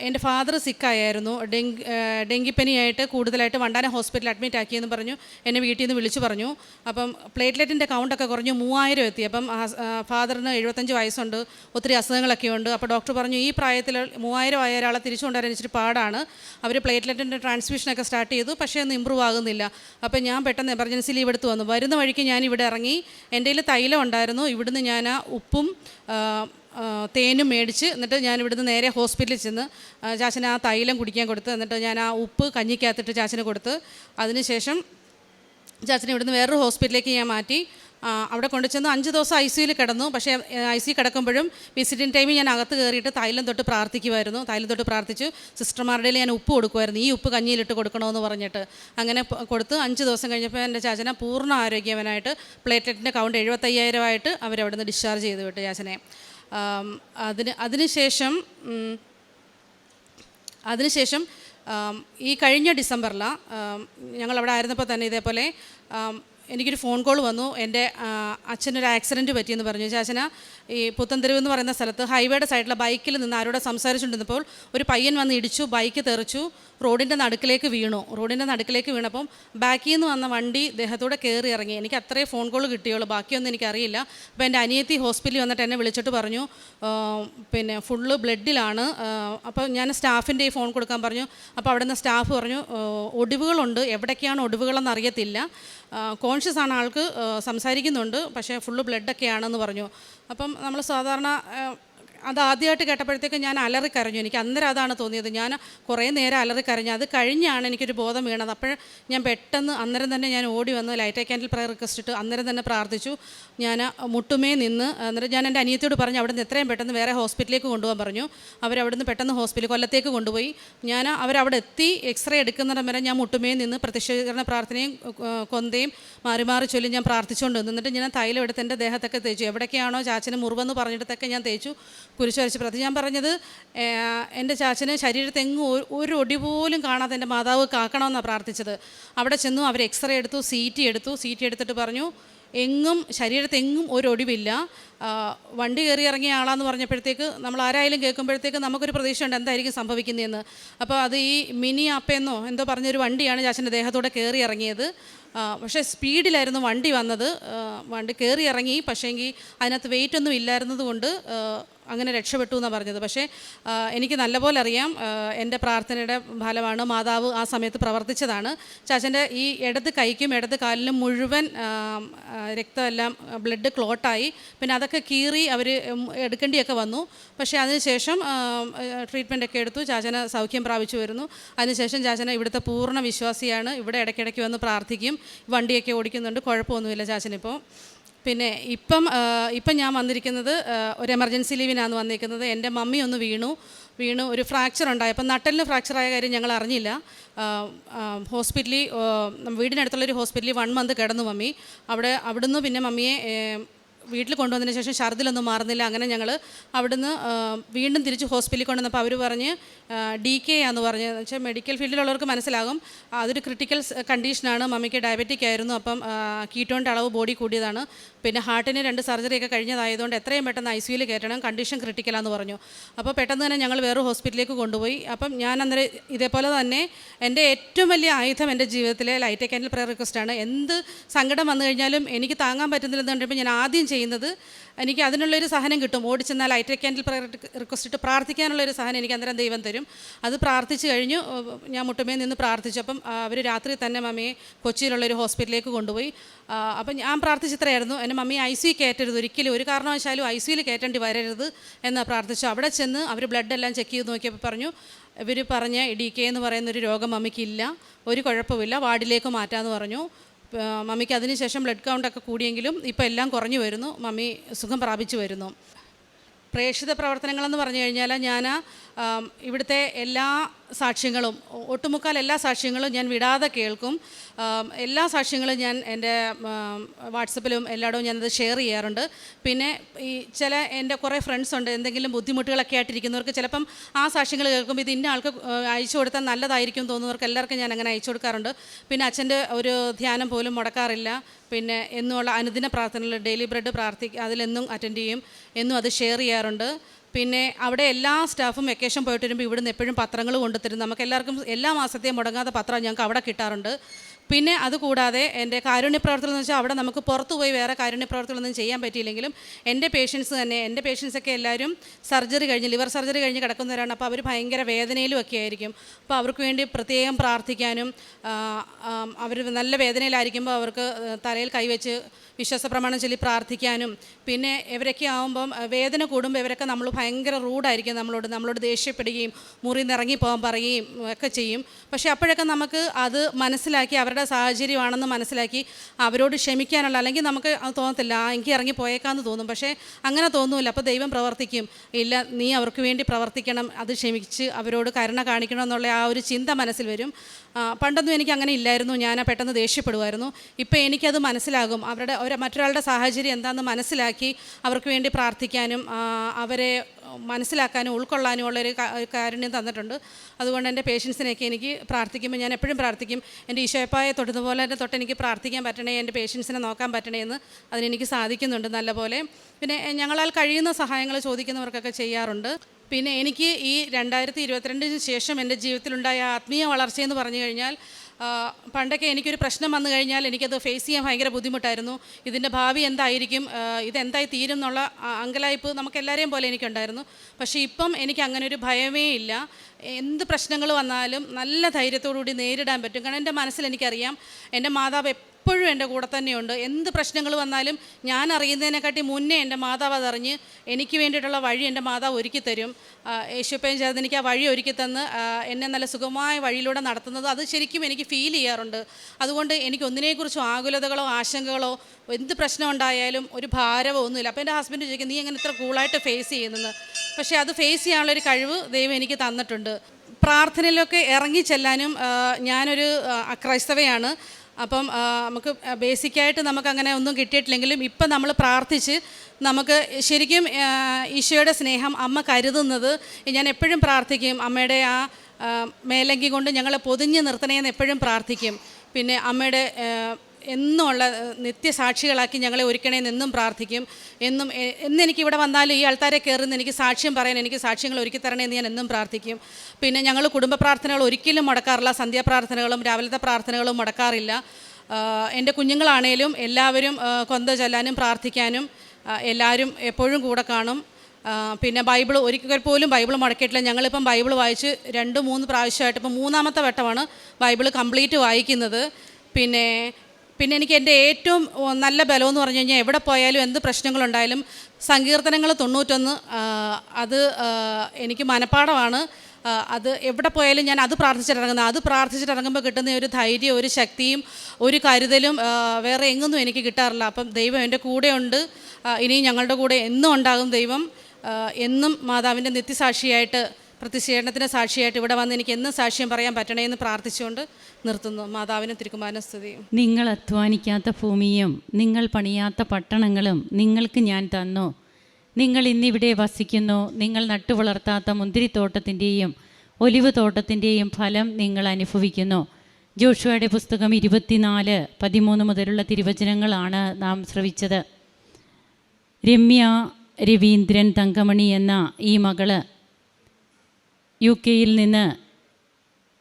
എന്റെ ഫാദർ സിക്കായിരുന്നു ഡെങ്കി ഡെങ്കിപ്പനിയായിട്ട് കൂടുതലായിട്ട് വണ്ടാന ഹോസ്പിറ്റലിൽ അഡ്മിറ്റ് ആക്കിയെന്ന് പറഞ്ഞു. എന്നെ വീട്ടിൽ നിന്ന് വിളിച്ചു പറഞ്ഞു. അപ്പം പ്ലേറ്റ്ലെറ്റിന്റെ കൗണ്ടൊക്കെ കുറഞ്ഞു മൂവായിരം എത്തി. അപ്പം ഫാദറിന് എഴുപത്തഞ്ച് വയസ്സുണ്ട്. ഒത്തിരി അസുഖങ്ങളൊക്കെ ഉണ്ട്. അപ്പോൾ ഡോക്ടർ പറഞ്ഞു ഈ പ്രായത്തിൽ മൂവായിരം ആയ ഒരാളെ തിരിച്ചു കൊണ്ടുവരാൻ ഇച്ചിരി പാടാണ്. അവർ പ്ലേറ്റ്ലെറ്റിന്റെ ട്രാൻസ്മിഷനൊക്കെ സ്റ്റാർട്ട് ചെയ്തു. പക്ഷേ ഒന്നും ഇമ്പ്രൂവ് ആകുന്നില്ല. അപ്പം ഞാൻ പെട്ടെന്ന് എമർജൻസി ലീവ് എടുത്ത് വന്നു. വരുന്ന വഴിക്ക് ഞാൻ ഇവിടെ ഇറങ്ങി. എന്റെ കയ്യിൽ തൈലം ഉണ്ടായിരുന്നു. ഇവിടുന്ന് ഞാൻ ഉപ്പും തേനും മേടിച്ച് എന്നിട്ട് ഞാൻ ഇവിടുന്ന് നേരെ ഹോസ്പിറ്റലിൽ ചെന്ന് ചാച്ചന് ആ തൈലം കുടിക്കാൻ കൊടുത്ത് എന്നിട്ട് ഞാൻ ആ ഉപ്പ് കഞ്ഞിക്കകത്തിട്ട് ചാച്ചന് കൊടുത്ത് അതിനുശേഷം ചാച്ചനെ ഇവിടുന്ന് വേറൊരു ഹോസ്പിറ്റലിലേക്ക് ഞാൻ മാറ്റി അവിടെ കൊണ്ടുചെന്ന് അഞ്ച് ദിവസം ഐ സിയിൽ കിടന്നു. പക്ഷേ ഐ സി കിടക്കുമ്പോഴും വിസിറ്റിംഗ് ടൈമിൽ ഞാൻ അകത്ത് കയറിയിട്ട് തൈലം തൊട്ട് പ്രാർത്ഥിക്കുമായിരുന്നു തൈലം തൊട്ട് പ്രാർത്ഥിച്ച് സിസ്റ്റർമാരുടെ ഞാൻ ഉപ്പ് കൊടുക്കുമായിരുന്നു ഈ ഉപ്പ് കഞ്ഞിയിലിട്ട് കൊടുക്കണമെന്ന് പറഞ്ഞിട്ട്. അങ്ങനെ കൊടുത്ത് അഞ്ച് ദിവസം കഴിഞ്ഞപ്പോൾ എന്റെ ചാച്ചന പൂർണ ആരോഗ്യവനായിട്ട് പ്ലേറ്റ്ലെറ്റിന്റെ കൗണ്ട് എഴുപത്തയ്യായിരമായിട്ട് അവരവിടുന്ന് ഡിസ്ചാർജ് ചെയ്ത് വിട്ടു ചാച്ചനെ. അതിന് അതിനുശേഷം അതിനുശേഷം ഈ കഴിഞ്ഞ ഡിസംബറിൽ ഞങ്ങൾ അവിടെ ആയിരുന്നപ്പോൾ തന്നെ ഇതേപോലെ എനിക്കൊരു ഫോൺ കോൾ വന്നു. എന്റെ അച്ഛനൊരു ആക്സിഡന്റ് പറ്റിയെന്ന് പറഞ്ഞു. ചാച്ചന ഈ പുത്തൻതെരുവ് എന്ന് പറയുന്ന സ്ഥലത്ത് ഹൈവേയുടെ സൈഡിലെ ബൈക്കിൽ നിന്ന് ആരോടെ സംസാരിച്ചുകൊണ്ടിരുന്നപ്പോൾ ഒരു പയ്യൻ വന്ന് ഇടിച്ചു ബൈക്ക് തെറിച്ചു റോഡിന്റെ നടുക്കിലേക്ക് വീണു. റോഡിന്റെ നടുക്കിലേക്ക് വീണപ്പം ബാക്കിൽ നിന്ന് വന്ന വണ്ടി ദേഹത്തോടെ കയറി ഇറങ്ങി. എനിക്ക് അത്രേ ഫോൺ കോൾ കിട്ടിയുള്ളൂ. ബാക്കിയൊന്നും എനിക്കറിയില്ല. അപ്പോൾ എന്റെ അനിയത്തി ഹോസ്പിറ്റലിൽ വന്നിട്ട് എന്നെ വിളിച്ചിട്ട് പറഞ്ഞു പിന്നെ ഫുള്ള് ബ്ലഡിലാണ് അപ്പോൾ ഞാൻ സ്റ്റാഫിന്റെ ഈ ഫോൺ കൊടുക്കാൻ പറഞ്ഞു. അപ്പോൾ അവിടെ നിന്ന് സ്റ്റാഫ് പറഞ്ഞു ഒടിവുകളുണ്ട്. എവിടേക്കാണ് ഒടിവുകളെന്ന് അറിയത്തില്ല. കോൺഷ്യസ് ആണ് ആൾക്ക് സംസാരിക്കുന്നുണ്ട്. പക്ഷേ ഫുള്ള് ബ്ലഡൊക്കെയാണെന്ന് പറഞ്ഞു. അപ്പം നമ്മൾ സാധാരണ അത് ആദ്യമായിട്ട് കേട്ടപ്പോഴത്തേക്ക് ഞാൻ അലറി കരഞ്ഞു എനിക്ക് അന്നേരം അതാണ് തോന്നിയത്. ഞാൻ കുറേ നേരം അലറി കരഞ്ഞു അത് കഴിഞ്ഞാണ് എനിക്കൊരു ബോധം വീണത്. അപ്പോൾ ഞാൻ പെട്ടെന്ന് അന്നേരം തന്നെ ഞാൻ ഓടി വന്ന് ലൈറ്റ് ക്യാൻഡിൽ പ്രയർ റിക്വസ്റ്റ് ഇട്ട് അന്നേരം തന്നെ പ്രാർത്ഥിച്ചു. ഞാൻ മുട്ടുമേ നിന്ന് അന്നേരം ഞാൻ എന്റെ അനിയത്തിയോട് പറഞ്ഞു അവിടെ നിന്ന് എത്രയും പെട്ടെന്ന് വേറെ ഹോസ്പിറ്റലിലേക്ക് കൊണ്ടുപോകാൻ പറഞ്ഞു. അവരവിടുന്ന് പെട്ടെന്ന് ഹോസ്പിറ്റൽ കൊല്ലത്തേക്ക് കൊണ്ടുപോയി. ഞാൻ അവരവിടെ എത്തി എക്സ്റേ എടുക്കുന്നിടം വരെ ഞാൻ മുട്ടുമേ നിന്ന് പ്രത്യക്ഷീകരണ പ്രാർത്ഥനയും കൊന്തയും മാറി മാറി ചൊല്ലി ഞാൻ പ്രാർത്ഥിച്ചുകൊണ്ട് നിന്നിട്ട് ഞാൻ തൈലം എടുത്ത് എന്റെ ദേഹത്തൊക്കെ തേച്ചു. എവിടേക്കാണോ ചാച്ചന് മുറിവെന്ന് പറഞ്ഞിടത്തൊക്കെ ഞാൻ തേച്ചു. കുരിശ് പ്രാർത്ഥിച്ചു. ഞാൻ പറഞ്ഞത് എന്റെ ചാച്ചന് ശരീരത്തെങ്ങും ഒരു- ഒടി പോലും കാണാതെ എന്റെ മാതാവ് കാക്കണമെന്നാണ് പ്രാർത്ഥിച്ചത്. അവിടെ ചെന്നു അവർ എക്സ്റേ എടുത്തു സി ടി എടുത്തു സി ടി എടുത്തിട്ട് പറഞ്ഞു എങ്ങും ശരീരത്തെങ്ങും ഒരു ഒടിവില്ല. വണ്ടി കയറി ഇറങ്ങിയ ആളാന്ന് പറഞ്ഞപ്പോഴത്തേക്ക് നമ്മൾ ആരായാലും കേൾക്കുമ്പോഴത്തേക്ക് നമുക്കൊരു പ്രതീക്ഷയുണ്ട് എന്തായിരിക്കും സംഭവിക്കുന്നതെന്ന്. അപ്പോൾ അത് ഈ മിനി ആപ്പെന്നോ എന്തോ പറഞ്ഞൊരു വണ്ടിയാണ് ചാച്ചന്റെ ദേഹത്തോടെ കയറി ഇറങ്ങിയത്. പക്ഷേ സ്പീഡിലായിരുന്നു വണ്ടി വന്നത്. വണ്ടി കയറി ഇറങ്ങി പക്ഷേങ്കിൽ അതിനകത്ത് വെയിറ്റ് ഒന്നും ഇല്ലായിരുന്നത് കൊണ്ട് അങ്ങനെ രക്ഷപ്പെട്ടു എന്നാണ് പറഞ്ഞത്. പക്ഷേ എനിക്ക് നല്ലപോലെ അറിയാം എന്റെ പ്രാർത്ഥനയുടെ ഫലമാണ് മാതാവ് ആ സമയത്ത് പ്രവർത്തിച്ചതാണ്. ചാച്ചന്റെ ഈ ഇടത് കൈക്കും ഇടത് കാലിലും മുഴുവൻ രക്തമെല്ലാം ബ്ലഡ് ക്ലോട്ടായി. പിന്നെ അതൊക്കെ കീറി അവർ എടുക്കേണ്ടിയൊക്കെ വന്നു. പക്ഷേ അതിനുശേഷം ട്രീറ്റ്മെന്റ് ഒക്കെ എടുത്തു. ചാച്ചന സൗഖ്യം പ്രാപിച്ചു വരുന്നു. അതിനുശേഷം ചാച്ചന ഇവിടുത്തെ പൂർണ വിശ്വാസിയാണ്. ഇവിടെ ഇടയ്ക്കിടയ്ക്ക് വന്ന് പ്രാർത്ഥിക്കും. വണ്ടിയൊക്കെ ഓടിക്കുന്നുണ്ട്. കുഴപ്പമൊന്നുമില്ല ചാച്ചനിപ്പോൾ. പിന്നെ ഇപ്പം ഇപ്പം ഞാൻ വന്നിരിക്കുന്നത് ഒരു എമർജൻസി ലീവിനാണ് വന്നിരിക്കുന്നത്. എന്റെ മമ്മി ഒന്ന് വീണു. വീണു ഒരു ഫ്രാക്ചർ ഉണ്ടായി. അപ്പം നട്ടലിന് ഫ്രാക്ചറായ കാര്യം ഞങ്ങൾ അറിഞ്ഞില്ല. ഹോസ്പിറ്റലിൽ വീടിനടുത്തുള്ളൊരു ഹോസ്പിറ്റലിൽ വൺ മന്ത് കിടന്നു മമ്മി. അവിടെ അവിടുന്ന് പിന്നെ മമ്മിയെ വീട്ടിൽ കൊണ്ടുവന്നതിന് ശേഷം ഛർദിലൊന്നും മാറുന്നില്ല. അങ്ങനെ ഞങ്ങൾ അവിടുന്ന് വീണ്ടും തിരിച്ച് ഹോസ്പിറ്റലിൽ കൊണ്ടുവന്നപ്പോൾ അവർ പറഞ്ഞ് ഡി കെ ആന്ന് പറഞ്ഞ് വെച്ചാൽ മെഡിക്കൽ ഫീൽഡിലുള്ളവർക്ക് മനസ്സിലാകും. അതൊരു ക്രിട്ടിക്കൽ കണ്ടീഷനാണ് മമ്മിക്ക് ഡയബറ്റിക് ആയിരുന്നു. അപ്പം കീറ്റോണിന്റെ അളവ് ബോഡി കൂടിയതാണ്. പിന്നെ ഹാർട്ടിന് രണ്ട് സർജറിയൊക്കെ കഴിഞ്ഞതായതുകൊണ്ട് എത്രയും പെട്ടെന്ന് ഐ സിയുയിൽ കയറ്റണം. കണ്ടീഷൻ ക്രിട്ടിക്കലാന്ന് പറഞ്ഞു. അപ്പോൾ പെട്ടെന്ന് തന്നെ ഞങ്ങൾ വേറെ ഹോസ്പിറ്റലിലേക്ക് കൊണ്ടുപോയി. അപ്പം ഞാൻ അന്നേരം ഇതേപോലെ തന്നെ എന്റെ ഏറ്റവും വലിയ ആയുധം എന്റെ ജീവിതത്തിലെ ലൈറ്റ് ക്യാൻഡിൽ പ്രയർ റിക്വസ്റ്റാണ് എന്ത് സങ്കടം വന്നു കഴിഞ്ഞാലും എനിക്ക് താങ്ങാൻ പറ്റുന്നില്ലെന്ന് കണ്ടപ്പോൾ ഞാൻ ആദ്യം ചെയ്യുന്നത്. എനിക്ക് അതിനുള്ളൊരു സഹനം കിട്ടും. ഓടിച്ചെന്നാൽ ലൈറ്റ് ക്യാൻഡിൽ റിക്വസ്റ്റ് ഇട്ട് പ്രാർത്ഥിക്കാനുള്ളൊരു സഹനം എനിക്ക് അന്നേരം ദൈവം തരും. അത് പ്രാർത്ഥിച്ചു കഴിഞ്ഞു ഞാൻ മുട്ടുമേ നിന്ന് പ്രാർത്ഥിച്ചു. അപ്പം അവർ രാത്രി തന്നെ മമ്മിയെ കൊച്ചിയിലുള്ളൊരു ഹോസ്പിറ്റലിലേക്ക് കൊണ്ടുപോയി. അപ്പം ഞാൻ പ്രാർത്ഥിച്ചിത്രയായിരുന്നു എന്റെ മമ്മി ഐ സി കയറ്റരുത്. ഒരിക്കലും ഒരു കാരണവശാലും ഐ സിയിൽ കയറ്റേണ്ടി വരരുത് എന്ന് പ്രാർത്ഥിച്ചു. അവിടെ ചെന്ന് അവർ ബ്ലഡ് എല്ലാം ചെക്ക് ചെയ്ത് നോക്കിയപ്പോൾ പറഞ്ഞു ഇവർ പറഞ്ഞ ഡി കെ എന്ന് പറയുന്നൊരു രോഗം മമ്മിക്കില്ല ഒരു കുഴപ്പമില്ല വാർഡിലേക്ക് മാറ്റാമെന്ന് പറഞ്ഞു. മമ്മിക്ക് അതിനുശേഷം ബ്ലഡ് കൗണ്ടൊക്കെ കൂടിയെങ്കിലും ഇപ്പോൾ എല്ലാം കുറഞ്ഞു വരുന്നു. മമ്മി സുഖം പ്രാപിച്ചു വരുന്നു. പ്രേക്ഷിത പ്രവർത്തനങ്ങളെന്ന് പറഞ്ഞു കഴിഞ്ഞാൽ ഞാൻ ഇവിടുത്തെ എല്ലാ സാക്ഷ്യങ്ങളും ഒട്ടുമുക്കാൽ എല്ലാ സാക്ഷ്യങ്ങളും ഞാൻ വിടാതെ കേൾക്കും. എല്ലാ സാക്ഷ്യങ്ങളും ഞാൻ എന്റെ വാട്സപ്പിലും എല്ലായിടവും ഞാനത് ഷെയർ ചെയ്യാറുണ്ട്. പിന്നെ ഈ ചില എന്റെ കുറേ ഫ്രണ്ട്സ് ഉണ്ട് എന്തെങ്കിലും ബുദ്ധിമുട്ടുകളൊക്കെ ആയിട്ടിരിക്കുന്നവർക്ക് ചിലപ്പം ആ സാക്ഷ്യങ്ങൾ കേൾക്കുമ്പോൾ ഇത് ഇന്ന ആൾക്ക് അയച്ചു കൊടുത്താൽ നല്ലതായിരിക്കും തോന്നുന്നവർക്ക് എല്ലാവർക്കും ഞാൻ അങ്ങനെ അയച്ചു കൊടുക്കാറുണ്ട്. പിന്നെ അച്ഛന്റെ ഒരു ധ്യാനം പോലും മുടക്കാറില്ല. പിന്നെ എന്നുള്ള അനുദിന പ്രാർത്ഥനകൾ ഡെയിലി ബ്രെഡ് പ്രാർത്ഥിക്കുക അതിലെന്നും അറ്റൻഡ് ചെയ്യും. എന്നും അത് ഷെയർ ചെയ്യാറുണ്ട്. പിന്നെ അവിടെ എല്ലാ സ്റ്റാഫും വെക്കേഷൻ പോയിട്ട് വരുമ്പോൾ ഇവിടുന്ന് എപ്പോഴും പത്രങ്ങൾ കൊണ്ടുതരും നമുക്ക് എല്ലാവർക്കും എല്ലാ മാസത്തെയും മുടങ്ങാത്ത പത്രം ഞങ്ങൾക്ക് അവിടെ കിട്ടാറുണ്ട്. പിന്നെ അതുകൂടാതെ എന്റെ കാരുണ്യ പ്രവർത്തനം എന്ന് വെച്ചാൽ അവിടെ നമുക്ക് പുറത്തു പോയി വേറെ കാരുണ്യ പ്രവർത്തനങ്ങളൊന്നും ചെയ്യാൻ പറ്റിയില്ലെങ്കിലും എന്റെ പേഷ്യൻസ് തന്നെ എന്റെ പേഷ്യൻസൊക്കെ എല്ലാവരും സർജറി കഴിഞ്ഞ് ലിവർ സർജറി കഴിഞ്ഞ് കിടക്കുന്നവരാണ്. അപ്പോൾ അവർ ഭയങ്കര വേദനയിലും ഒക്കെ ആയിരിക്കും. അപ്പോൾ അവർക്ക് വേണ്ടി പ്രത്യേകം പ്രാർത്ഥിക്കാനും അവർ നല്ല വേദനയിലായിരിക്കുമ്പോൾ അവർക്ക് തലയിൽ കൈവച്ച് വിശ്വാസ പ്രമാണം ചൊല്ലി പ്രാർത്ഥിക്കാനും പിന്നെ ഇവരൊക്കെ ആകുമ്പം വേദന കൂടുമ്പോൾ ഇവരൊക്കെ നമ്മൾ ഭയങ്കര റൂഡായിരിക്കും നമ്മളോട് നമ്മളോട് ദേഷ്യപ്പെടുകയും മുറിയിൽ നിന്ന് ഇറങ്ങിപ്പോകാൻ പറയുകയും ഒക്കെ ചെയ്യും. പക്ഷേ അപ്പോഴൊക്കെ നമുക്ക് അത് മനസ്സിലാക്കി അവരുടെ സാഹചര്യമാണെന്ന് മനസ്സിലാക്കി അവരോട് ക്ഷമിക്കാനുള്ള അല്ലെങ്കിൽ നമുക്ക് അത് തോന്നത്തില്ല ആ എനിക്ക് ഇറങ്ങി പോയേക്കാന്ന് തോന്നും. പക്ഷേ അങ്ങനെ തോന്നുമില്ല അപ്പോൾ ദൈവം പ്രവർത്തിക്കും. ഇല്ല നീ അവർക്ക് വേണ്ടി പ്രവർത്തിക്കണം. അത് ക്ഷമിച്ച് അവരോട് കരുണ കാണിക്കണം എന്നുള്ള ആ ഒരു ചിന്ത മനസ്സിൽ വരും. പണ്ടൊന്നും എനിക്ക് അങ്ങനെ ഇല്ലായിരുന്നു. ഞാൻ പെട്ടെന്ന് ദേഷ്യപ്പെടുമായിരുന്നു ഇപ്പോൾ എനിക്കത് മനസ്സിലാകും. അവരുടെ മറ്റൊരാളുടെ സാഹചര്യം എന്താണെന്ന് മനസ്സിലാക്കി അവർക്ക് വേണ്ടി പ്രാർത്ഥിക്കാനും അവരെ മനസ്സിലാക്കാനും ഉൾക്കൊള്ളാനും ഉള്ളൊരു കാരുണ്യം തന്നിട്ടുണ്ട്. അതുകൊണ്ട് എന്റെ പേഷ്യൻസിനെയൊക്കെ എനിക്ക് പ്രാർത്ഥിക്കുമ്പോൾ ഞാൻ എപ്പോഴും പ്രാർത്ഥിക്കും എന്റെ ഈശോയപ്പായെ തൊട്ടതുപോലെ തന്നെ തൊട്ട് എനിക്ക് പ്രാർത്ഥിക്കാൻ പറ്റണേ എന്റെ പേഷ്യൻസിനെ നോക്കാൻ പറ്റണേ എന്ന് അതിനെനിക്ക് സാധിക്കുന്നുണ്ട് നല്ലപോലെ. പിന്നെ ഞങ്ങളാൽ കഴിയുന്ന സഹായങ്ങൾ ചോദിക്കുന്നവർക്കൊക്കെ ചെയ്യാറുണ്ട്. പിന്നെ എനിക്ക് ഈ രണ്ടായിരത്തി ഇരുപത്തിരണ്ടിന് ശേഷം എന്റെ ജീവിതത്തിലുണ്ടായ ആത്മീയ വളർച്ചയെന്ന് പറഞ്ഞു കഴിഞ്ഞാൽ പണ്ടൊക്കെ എനിക്കൊരു പ്രശ്നം വന്നു കഴിഞ്ഞാൽ എനിക്കത് ഫേസ് ചെയ്യാൻ ഭയങ്കര ബുദ്ധിമുട്ടായിരുന്നു. ഇതിന്റെ ഭാവി എന്തായിരിക്കും? ഇതെന്തായി തീരും എന്നുള്ള അങ്കലായ്പ് നമുക്ക് എല്ലാവരെയും പോലെ എനിക്കുണ്ടായിരുന്നു. പക്ഷേ ഇപ്പം എനിക്ക് അങ്ങനെ ഒരു ഭയമേ ഇല്ല. എന്ത് പ്രശ്നങ്ങൾ വന്നാലും നല്ല ധൈര്യത്തോടു കൂടി നേരിടാൻ പറ്റും. കാരണം എന്റെ മനസ്സിൽ എനിക്കറിയാം എന്റെ മാതാവ് എപ്പോഴും എന്റെ കൂടെ തന്നെയുണ്ട്. എന്ത് പ്രശ്നങ്ങൾ വന്നാലും ഞാൻ അറിയുന്നതിനെക്കാട്ടി മുന്നേ എന്റെ മാതാവ് അതറിഞ്ഞ് എനിക്ക് വേണ്ടിയിട്ടുള്ള വഴി എന്റെ മാതാവ് ഒരുക്കി തരും. യേശുപ്പയും ചേർന്ന് എനിക്ക് ആ വഴി ഒരുക്കി തന്ന് എന്നെ നല്ല സുഖമായ വഴിയിലൂടെ നടത്തുന്നത് അത് ശരിക്കും എനിക്ക് ഫീൽ ചെയ്യാറുണ്ട്. അതുകൊണ്ട് എനിക്ക് ഒന്നിനെക്കുറിച്ചും ആകുലതകളോ ആശങ്കകളോ എന്ത് പ്രശ്നം ഉണ്ടായാലും ഒരു ഭാരമോ ഒന്നുമില്ല. അപ്പോൾ എന്റെ ഹസ്ബൻഡ് ചോദിക്കും നീ എങ്ങനെ ഇത്ര കൂളായിട്ട് ഫേസ് ചെയ്യുന്നത് പക്ഷേ അത് ഫേസ് ചെയ്യാനുള്ളൊരു കഴിവ് ദൈവം എനിക്ക് തന്നിട്ടുണ്ട്. പ്രാർത്ഥനയിലൊക്കെ ഇറങ്ങി ചെല്ലാനും ഞാനൊരു ക്രൈസ്തവയാണ്. അപ്പം നമുക്ക് ബേസിക്കായിട്ട് നമുക്ക് അങ്ങനെ ഒന്നും കിട്ടിയിട്ടില്ലെങ്കിലും ഇപ്പം നമ്മൾ പ്രാർത്ഥിച്ച് നമുക്ക് ശരിക്കും ഈശോയുടെ സ്നേഹം അമ്മ കരുതുന്നത് ഞാൻ എപ്പോഴും പ്രാർത്ഥിക്കും. അമ്മയുടെ ആ മേലങ്കി കൊണ്ട് ഞങ്ങളെ പൊതിഞ്ഞ് നിർത്തണേന്ന് എപ്പോഴും പ്രാർത്ഥിക്കും. പിന്നെ അമ്മയുടെ എന്നുമുള്ള നിത്യസാക്ഷികളാക്കി ഞങ്ങളെ ഒരുക്കണേ എന്നും പ്രാർത്ഥിക്കും. എന്നും എന്നെനിക്ക് ഇവിടെ വന്നാലും ഈ ആൾക്കാരെ കയറുന്ന എനിക്ക് സാക്ഷ്യം പറയാൻ എനിക്ക് സാക്ഷ്യങ്ങൾ ഒരുക്കി തരണേ എന്ന് ഞാൻ എന്നും പ്രാർത്ഥിക്കും. പിന്നെ ഞങ്ങൾ കുടുംബ പ്രാർത്ഥനകൾ ഒരിക്കലും മുടക്കാറില്ല. സന്ധ്യാപ്രാർത്ഥനകളും രാവിലത്തെ പ്രാർത്ഥനകളും മുടക്കാറില്ല. എന്റെ കുഞ്ഞുങ്ങളാണേലും എല്ലാവരും കൊന്ത ചെല്ലാനും പ്രാർത്ഥിക്കാനും എല്ലാവരും എപ്പോഴും കൂടെ കാണും. പിന്നെ ബൈബിൾ ഒരിക്കൽ പോലും ബൈബിൾ മുടക്കിയിട്ടില്ല. ഞങ്ങളിപ്പം ബൈബിൾ വായിച്ച് രണ്ട് മൂന്ന് പ്രാവശ്യമായിട്ട് ഇപ്പം മൂന്നാമത്തെ വട്ടമാണ് ബൈബിൾ കംപ്ലീറ്റ് വായിക്കുന്നത്. പിന്നെ പിന്നെ എനിക്ക് എന്റെ ഏറ്റവും നല്ല ബലം എന്ന് പറഞ്ഞു കഴിഞ്ഞാൽ എവിടെ പോയാലും എന്ത് പ്രശ്നങ്ങളുണ്ടായാലും സങ്കീർത്തനങ്ങൾ തൊണ്ണൂറ്റൊന്ന് അത് എനിക്ക് മനഃപ്പാടമാണ് അത് എവിടെ പോയാലും ഞാൻ അത് പ്രാർത്ഥിച്ചിട്ട് ഇറങ്ങുന്നത് അത് പ്രാർത്ഥിച്ചിട്ടിറങ്ങുമ്പോൾ കിട്ടുന്ന ഒരു ധൈര്യം ഒരു ശക്തിയും ഒരു കരുതലും വേറെ എങ്ങൊന്നും എനിക്ക് കിട്ടാറില്ല. അപ്പം ദൈവം എന്റെ കൂടെയുണ്ട്. ഇനിയും ഞങ്ങളുടെ കൂടെ എന്നും ഉണ്ടാകും ദൈവം. എന്നും മാതാവിന്റെ നിത്യസാക്ഷിയായിട്ട് പ്രതിഷേധത്തിന് സാക്ഷിയായിട്ട് ഇവിടെ വന്ന് എനിക്ക് എന്നും സാക്ഷ്യം പറയാൻ പറ്റണേ എന്ന് പ്രാർത്ഥിച്ചുകൊണ്ട് നിർത്തുന്നു. മാതാവിനും തിരുക്കുമാരനും സ്തുതി നിങ്ങൾ അധ്വാനിക്കാത്ത ഭൂമിയും നിങ്ങൾ പണിയാത്ത പട്ടണങ്ങളും നിങ്ങൾക്ക് ഞാൻ തന്നു. നിങ്ങൾ ഇന്നിവിടെ വസിക്കുന്നു. നിങ്ങൾ നട്ടുവളർത്താത്ത മുന്തിരിത്തോട്ടത്തിന്റെയും ഒലിവ് തോട്ടത്തിന്റെയും ഫലം നിങ്ങൾ അനുഭവിക്കുന്നു. ജോഷുവയുടെ പുസ്തകം ഇരുപത്തിനാല് പതിമൂന്ന് മുതലുള്ള തിരുവചനങ്ങളാണ് നാം ശ്രവിച്ചത്. രമ്യ രവീന്ദ്രൻ തങ്കമണി എന്ന ഈ മകൾ യു കെയിൽ നിന്ന്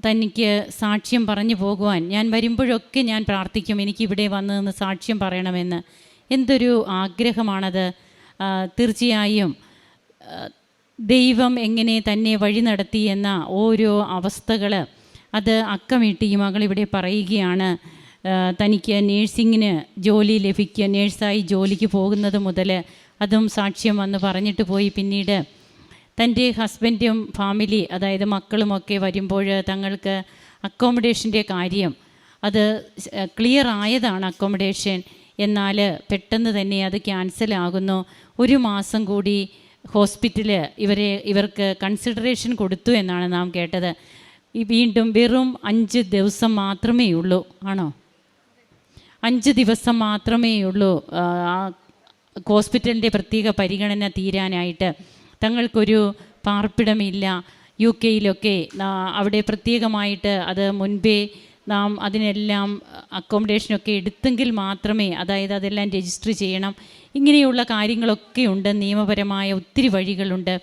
തനിക്ക് സാക്ഷ്യം പറഞ്ഞു പോകുവാൻ ഞാൻ വരുമ്പോഴൊക്കെ ഞാൻ പ്രാർത്ഥിക്കും എനിക്കിവിടെ വന്നു നിന്ന് സാക്ഷ്യം പറയണമെന്ന്. എന്തൊരു ആഗ്രഹമാണത്. തീർച്ചയായും ദൈവം എങ്ങനെ തന്നെ വഴി നടത്തി എന്ന ഓരോ അവസ്ഥകൾ അത് അക്കമിട്ട് ഈ മകൾ ഇവിടെ പറയുകയാണ്. തനിക്ക് നേഴ്സിങ്ങിന് ജോലി ലഭിക്കുക നേഴ്സായി ജോലിക്ക് പോകുന്നത് മുതൽ അതും സാക്ഷ്യം വന്ന് പറഞ്ഞിട്ട് പോയി. പിന്നീട് തന്റെ ഹസ്ബൻഡും ഫാമിലി അതായത് മക്കളുമൊക്കെ വരുമ്പോൾ തങ്ങൾക്ക് അക്കോമഡേഷന്റെ കാര്യം അത് ക്ലിയർ ആയതാണ് അക്കോമഡേഷൻ. എന്നാൽ പെട്ടെന്ന് തന്നെ അത് ക്യാൻസൽ ആകുന്നു. ഒരു മാസം കൂടി ഹോസ്പിറ്റൽ ഇവരെ ഇവർക്ക് കൺസിഡറേഷൻ കൊടുത്തു എന്നാണ് നാം കേട്ടത്. ഈ വീണ്ടും വെറും അഞ്ച് ദിവസം മാത്രമേ ഉള്ളൂ ആണോ? അഞ്ച് ദിവസം മാത്രമേ ഉള്ളൂ ഹോസ്പിറ്റലിന്റെ പ്രത്യേക പരിഗണന തീരാനായിട്ട്. തങ്ങൾക്കൊരു പാർപ്പിടമില്ല. യു കെയിലൊക്കെ അവിടെ പ്രത്യേകമായിട്ട് അത് മുൻപേ നാം അതിനെല്ലാം അക്കോമഡേഷനൊക്കെ എടുത്തെങ്കിൽ മാത്രമേ അതായത് അതെല്ലാം രജിസ്റ്റർ ചെയ്യണം. ഇങ്ങനെയുള്ള കാര്യങ്ങളൊക്കെ ഉണ്ട്. നിയമപരമായ ഒത്തിരി വഴികളുണ്ട്.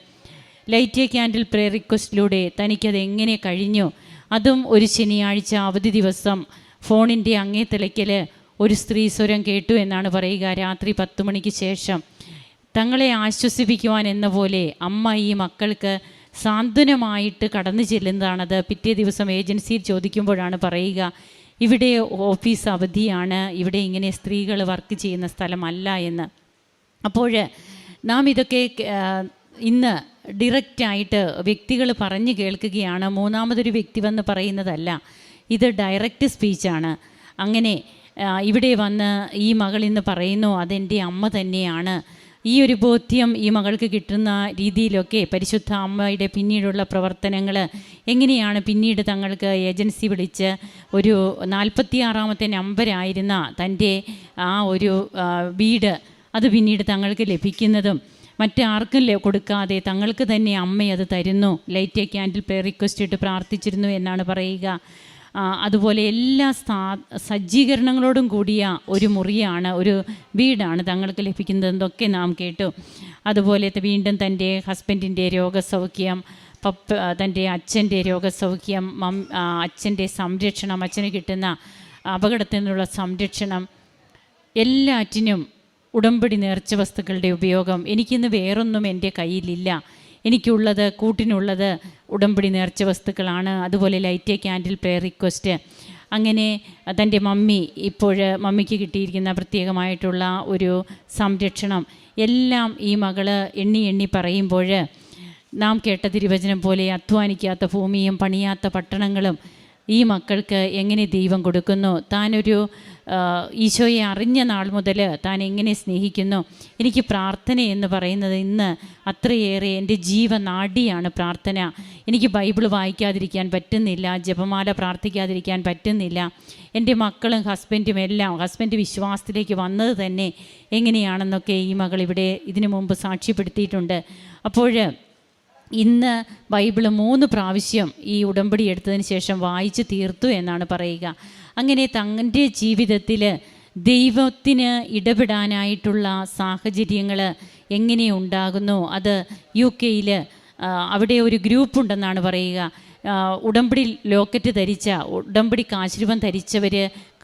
ലൈറ്റ് എ ക്യാൻഡിൽ പ്രേ റിക്വസ്റ്റിലൂടെ തനിക്കത് എങ്ങനെ കഴിഞ്ഞു? അതും ഒരു ശനിയാഴ്ച അവധി ദിവസം ഫോണിന്റെ അങ്ങേ തിളയ്ക്കൽ ഒരു സ്ത്രീ സ്വരം കേട്ടു എന്നാണ് പറയുക. രാത്രി പത്ത് മണിക്ക് ശേഷം. തങ്ങളെ ആശ്വസിപ്പിക്കുവാൻ എന്ന പോലെ അമ്മ ഈ മക്കൾക്ക് സാന്ത്വനമായിട്ട് കടന്നു ചെല്ലുന്നതാണത്. പിറ്റേ ദിവസം ഏജൻസിയിൽ ചോദിക്കുമ്പോഴാണ് പറയുക ഇവിടെ ഓഫീസ് അവധിയാണ് ഇവിടെ ഇങ്ങനെ സ്ത്രീകൾ വർക്ക് ചെയ്യുന്ന സ്ഥലമല്ല എന്ന്. അപ്പോൾ നാം ഇതൊക്കെ ഇന്ന് ഡിറക്റ്റായിട്ട് വ്യക്തികൾ പറഞ്ഞു കേൾക്കുകയാണ്. മൂന്നാമതൊരു വ്യക്തി വന്ന് പറയുന്നതല്ല ഇത് ഡയറക്റ്റ് സ്പീച്ചാണ്. അങ്ങനെ ഇവിടെ വന്ന് ഈ മകൾ ഇന്ന് പറയുന്നു അതെന്റെ അമ്മ തന്നെയാണ്. ഈ ഒരു ബോധ്യം ഈ മകൾക്ക് കിട്ടുന്ന രീതിയിലൊക്കെ പരിശുദ്ധ അമ്മയുടെ പിന്നീടുള്ള പ്രവർത്തനങ്ങൾ എങ്ങനെയാണ് പിന്നീട് തങ്ങൾക്ക് ഏജൻസി വിളിച്ച് ഒരു നാൽപ്പത്തിയാറാമത്തെ നമ്പരായിരുന്ന തന്റെ ആ ഒരു വീട് അത് പിന്നീട് തങ്ങൾക്ക് ലഭിക്കുന്നതും മറ്റാർക്കും കൊടുക്കാതെ തങ്ങൾക്ക് തന്നെ അമ്മ അത് തരുന്നു. Light a candle pray request ഇട്ട് പ്രാർത്ഥിച്ചിരുന്നു എന്നാണ് പറയുക. അതുപോലെ എല്ലാ സജ്ജീകരണങ്ങളോടും കൂടിയ ഒരു മുറിയാണ് ഒരു വീടാണ് തങ്ങൾക്ക് ലഭിക്കുന്നതെന്നൊക്കെ നാം കേട്ടു. അതുപോലെ വീണ്ടും തന്റെ ഹസ്ബൻഡിന്റെ രോഗസൗഖ്യം പപ്പ തന്റെ അച്ഛന്റെ രോഗസൗഖ്യം മം അച്ഛന്റെ സംരക്ഷണം അച്ഛന് കിട്ടുന്ന അപകടത്തിൽ നിന്നുള്ള സംരക്ഷണം എല്ലാറ്റിനും ഉടമ്പടി നേർച്ച വസ്തുക്കളുടെ ഉപയോഗം. എനിക്കിന്ന് വേറൊന്നും എന്റെ കയ്യിലില്ല. എനിക്കുള്ളത് കൂട്ടിനുള്ളത് ഉടമ്പടി നേർച്ച വസ്തുക്കളാണ്. അതുപോലെ ലൈറ്റ് ക്യാൻഡിൽ പ്രെയർ റിക്വസ്റ്റ് അങ്ങനെ തന്റെ മമ്മി ഇപ്പോൾ മമ്മിക്ക് കിട്ടിയിരിക്കുന്ന പ്രത്യേകമായിട്ടുള്ള ഒരു സംരക്ഷണം. എല്ലാം ഈ മകൾ എണ്ണി എണ്ണി പറയുമ്പോൾ നാം കേട്ട തിരുവചനം പോലെ അധ്വാനിക്കാത്ത ഭൂമിയും പണിയാത്ത പട്ടണങ്ങളും ഈ മക്കൾക്ക് എങ്ങനെ ദൈവം കൊടുക്കുന്നു? താനൊരു ഈശോയെ അറിഞ്ഞ നാൾ മുതൽ താൻ എങ്ങനെ സ്നേഹിക്കുന്നു? എനിക്ക് പ്രാർത്ഥന എന്ന് പറയുന്നത് ഇന്ന് അത്രയേറെ എന്റെ ജീവനാഡിയാണ് പ്രാർത്ഥന. എനിക്ക് ബൈബിൾ വായിക്കാതിരിക്കാൻ പറ്റുന്നില്ല ജപമാല പ്രാർത്ഥിക്കാതിരിക്കാൻ പറ്റുന്നില്ല. എന്റെ മക്കളും ഹസ്ബൻഡും എല്ലാം ഹസ്ബൻഡ് വിശ്വാസത്തിലേക്ക് വന്നത് തന്നെ എങ്ങനെയാണെന്നൊക്കെ ഈ മകൾ ഇവിടെ ഇതിനു മുമ്പ് സാക്ഷ്യപ്പെടുത്തിയിട്ടുണ്ട്. അപ്പോൾ ഇന്ന് ബൈബിൾ മൂന്ന് പ്രാവശ്യം ഈ ഉടമ്പടി എടുത്തതിന് ശേഷം വായിച്ച് തീർത്തു എന്നാണ് പറയുക. അങ്ങനെ തന്റെ ജീവിതത്തിൽ ദൈവത്തിന് ഇടപെടാനായിട്ടുള്ള സാഹചര്യങ്ങൾ എങ്ങനെ ഉണ്ടാകുന്നു? അത് യു കെയിൽ അവിടെ ഒരു ഗ്രൂപ്പ് ഉണ്ടെന്നാണ് പറയുക ഉടമ്പടി ലോക്കറ്റ് ധരിച്ച ഉടമ്പടി കാശുരൂപം ധരിച്ചവർ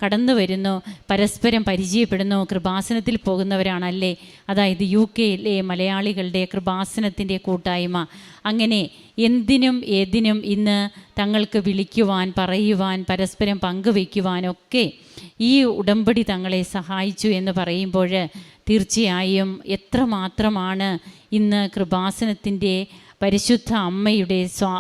കടന്നു വരുന്നു പരസ്പരം പരിചയപ്പെടുന്നു കൃപാസനത്തിൽ പോകുന്നവരാണല്ലേ? അതായത് യു കെയിലെ മലയാളികളുടെ കൃപാസനത്തിന്റെ കൂട്ടായ്മ. അങ്ങനെ എന്തിനും ഏതിനും ഇന്ന് തങ്ങൾക്ക് വിളിക്കുവാൻ പറയുവാൻ പരസ്പരം പങ്കുവയ്ക്കുവാനൊക്കെ ഈ ഉടമ്പടി തങ്ങളെ സഹായിച്ചു എന്ന് പറയുമ്പോൾ തീർച്ചയായും എത്രമാത്രമാണ് ഇന്ന് കൃപാസനത്തിന്റെ പരിശുദ്ധ അമ്മയുടെ സ്വാ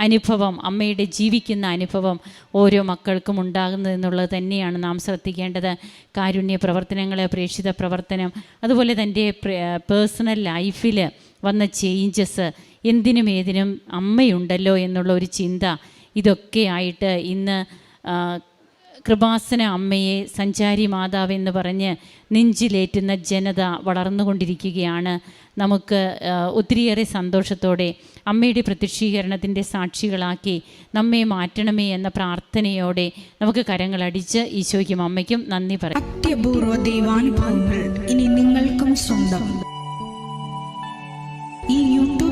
അനുഭവം അമ്മയുടെ ജീവിക്കുന്ന അനുഭവം ഓരോ മക്കൾക്കും ഉണ്ടാകുന്നത് എന്നുള്ളത് തന്നെയാണ് നാം ശ്രദ്ധിക്കേണ്ടത്. കാരുണ്യ പ്രവർത്തനങ്ങൾ പ്രേക്ഷിത പ്രവർത്തനം അതുപോലെ തന്റെ പേഴ്സണൽ ലൈഫിൽ വന്ന ചേഞ്ചസ് എന്തിനും ഏതിനും അമ്മയുണ്ടല്ലോ എന്നുള്ള ഒരു ചിന്ത ഇതൊക്കെ ആയിട്ട് ഇന്ന് കൃപാസന അമ്മയെ സഞ്ചാരി മാതാവ് എന്ന് പറഞ്ഞ് നെഞ്ചിലേറ്റുന്ന ജനത വളർന്നുകൊണ്ടിരിക്കുകയാണ്. നമുക്ക് ഒത്തിരിയേറെ സന്തോഷത്തോടെ അമ്മയുടെ പ്രത്യക്ഷീകരണത്തിന്റെ സാക്ഷികളാക്കി നമ്മെ മാറ്റണമേ എന്ന പ്രാർത്ഥനയോടെ നമുക്ക് കരങ്ങളടിച്ച് ഈശോയ്ക്കും അമ്മയ്ക്കും നന്ദി പറയാം അത്യപൂർവ ഇനി നിങ്ങൾക്കും ഈ